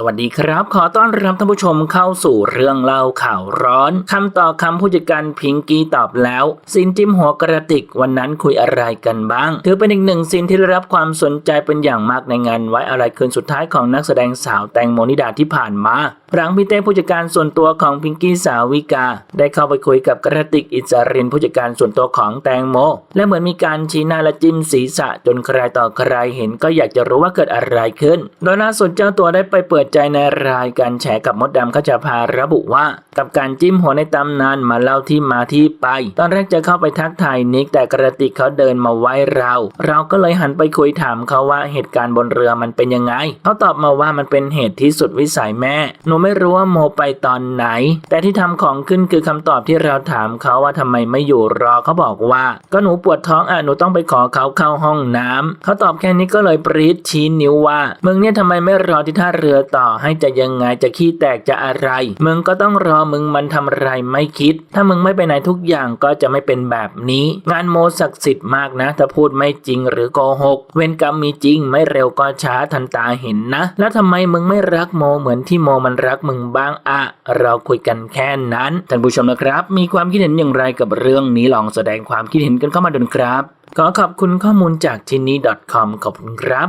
สวัสดีครับ ขอต้อนรับท่านผู้ชมเข้าสู่เรื่องเล่าข่าวร้อนคำต่อคำผู้จัดการพิงกี้ตอบแล้วซินจิ้มหัวกระติกวันนั้นคุยอะไรกันบ้าง ถือเป็นอีกหนึ่งซินที่ได้รับความสนใจเป็นอย่างมากในงานไว้อะไรคืนสุดท้ายของนักแสดงสาวแตงโมนิดาที่ผ่านมาหลังพี่เต้ผู้จัดการส่วนตัวของพิงกี้สาวิกา ได้เข้าไปคุยกับกระติกอิสรินผู้จัดการส่วนตัวของแตงโม และเหมือนมีการชี้หน้าและจิ้มศีรษะจนใครต่อใครเห็นก็อยากจะรู้ว่าเกิดอะไรขึ้น โดยล่าสุดเจ้าตัวได้ไปเปิดใจในรายการแฉกับมดดำเขาจะพาระบุว่า กับการจิ้มหัวในตำนานมาเล่าที่มาที่ไป ตอนแรกจะเข้าไปทักทายนิกแต่กระติกเขาเดินมาไว้เรา เราก็เลยหันไปคุยถามเขาว่าเหตุการณ์บนเรือมันเป็นยังไง เขาตอบมาว่ามันเป็นเหตุที่สุดวิสัยแม่ หนูไม่รู้ว่าโมไปตอนไหน แต่ที่ทำของขึ้นคือคำตอบที่เราถามเขาว่าทำไมไม่อยู่รอเขาบอกว่า ก็หนูปวดท้องอะหนูต้องไปขอเขาเข้าห้องน้ำเขาตอบแค่นี้ก็เลยปรีดชี้นิ้วว่ามึงเนี่ยทำไมไม่รอที่ท่าเรือต่อให้จะยังไงจะขี้แตกจะอะไร มึงก็ต้องรอมึงมันทำอะไรไม่คิด ถ้ามึงไม่ไปไหนทุกอย่างก็จะไม่เป็นแบบนี้ งานโมศักดิ์สิทธิ์มากนะ ถ้าพูดไม่จริงหรือโกหก เวรกรรมมีจริงไม่เร็วก็ช้าทันตาเห็นนะ แล้วทำไมมึงไม่รักโมเหมือนที่โมมันรักมึงบ้างอะเราคุยกันแค่นั้นท่านผู้ชมนะครับ มีความคิดเห็นอย่างไรกับเรื่องนี้ลองแสดงความคิดเห็นกันเข้ามาดูนครับ ขอขอบคุณข้อมูลจากที่นี่ .com ขอบคุณครับ